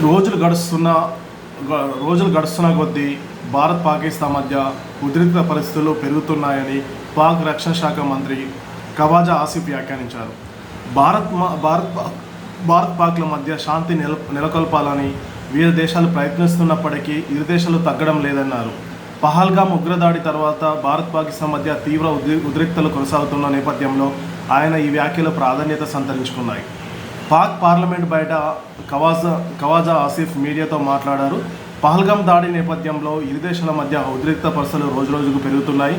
రోజులు గడుస్తున్న గ- రోజులు గడుస్తున్న కొద్దీ భారత్ పాకిస్తాన్ మధ్య ఉద్రిక్త పరిస్థితులు పెరుగుతున్నాయని పాక్ రక్షణ శాఖ మంత్రి కవాజా ఆసిఫ్ వ్యాఖ్యానించారు. భారత్ మా- భారత్ భారత్ పాక్ల మధ్య శాంతి నెల నెలకొల్పాలని వివిధ దేశాలు ప్రయత్నిస్తున్నప్పటికీ ఇరు దేశాలు తగ్గడం లేదన్నారు. పహల్గామ్ ఉగ్రదాడి తర్వాత భారత్ పాకిస్తాన్ మధ్య తీవ్ర ఉద్రి ఉద్రిక్తలు కొనసాగుతున్న నేపథ్యంలో ఆయన ఈ వ్యాఖ్యలు ప్రాధాన్యత సంతరించుకున్నాయి. పాక్ పార్లమెంట్ బయట కవాజా కవాజా ఆసిఫ్ మీడియాతో మాట్లాడారు. పహల్గామ్ దాడి నేపథ్యంలో ఇరు దేశాల మధ్య ఉద్రిక్త పరిస్థితులు రోజురోజుకు పెరుగుతున్నాయి.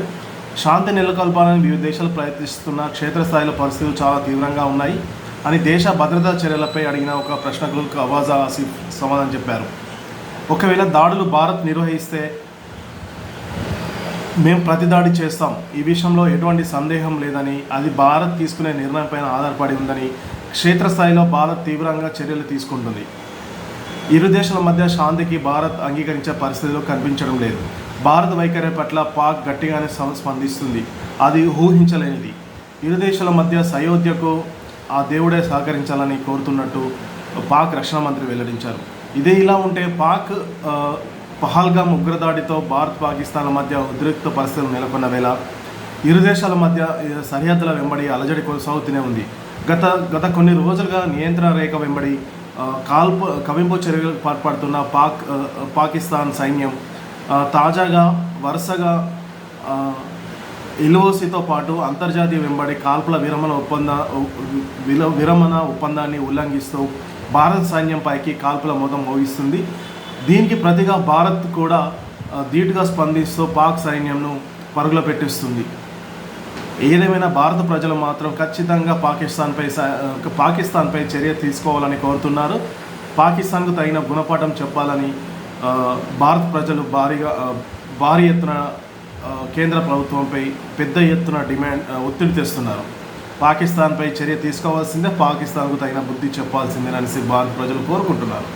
శాంతి నెలకొల్పాలని వివిధ దేశాలు ప్రయత్నిస్తున్న క్షేత్రస్థాయిలో పరిస్థితులు చాలా తీవ్రంగా ఉన్నాయి అని దేశ భద్రతా చర్యలపై అడిగిన ఒక ప్రశ్నకు కవాజా ఆసిఫ్ సమాధానం చెప్పారు. ఒకవేళ దాడులు భారత్ నిర్వహిస్తే మేము ప్రతి దాడి చేస్తాం. ఈ విషయంలో ఎటువంటి సందేహం లేదని అది భారత్ తీసుకునే నిర్ణయంపైన ఆధారపడి ఉందని క్షేత్రస్థాయిలో భారత్ తీవ్రంగా చర్యలు తీసుకుంటుంది. ఇరు దేశాల మధ్య శాంతికి భారత్ అంగీకరించే పరిస్థితులు కనిపించడం లేదు. భారత్ వైఖరి పట్ల పాక్ గట్టిగానే స్పందిస్తుంది. అది ఊహించలేనిది. ఇరు దేశాల మధ్య సయోధ్యకు ఆ దేవుడే సహకరించాలని కోరుతున్నట్టు పాక్ రక్షణ మంత్రి వెల్లడించారు. ఇదే ఇలా ఉంటే పాక్ పహల్గా పహల్గామ్ ఉగ్రదాడితో భారత్ పాకిస్తాన్ల మధ్య ఉద్రిక్త పరిస్థితులు నెలకొన్న వేళ ఇరు దేశాల మధ్య సరిహద్దుల వెంబడి అలజడి కొనసాగుతూనే ఉంది. గత గత కొన్ని రోజులుగా నియంత్రణ రేఖ వెంబడి కాల్పు కవింపు చర్యలకు పాల్పడుతున్న పాక్ పాకిస్తాన్ సైన్యం తాజాగా వరుసగా ఆ, ఎల్ఓసితో పాటు అంతర్జాతీయ వెంబడి కాల్పుల విరమణ ఒప్పంద విల- విరమణ ఒప్పందాన్ని ఉల్లంఘిస్తూ భారత సైన్యంపైకి కాల్పుల మొదం మోగిస్తుంది. దీనికి ప్రతిగా భారత్ కూడా ధీటుగా స్పందిస్తూ పాక్ సైన్యంను పరుగుల పెట్టిస్తుంది ఏదేమైనా భారత ప్రజలు మాత్రం ఖచ్చితంగా పాకిస్తాన్పై పాకిస్తాన్పై చర్య తీసుకోవాలని కోరుతున్నారు. పాకిస్తాన్కు తగిన గుణపాఠం చెప్పాలని భారత ప్రజలు భారీగా భారీ ఎత్తున కేంద్ర ప్రభుత్వంపై పెద్ద ఎత్తున డిమాండ్ ఒత్తిడి తెస్తున్నారు. పాకిస్తాన్పై చర్య తీసుకోవాల్సిందే పాకిస్తాన్కు తగిన బుద్ధి చెప్పాల్సిందేనని భారత ప్రజలు కోరుకుంటున్నారు.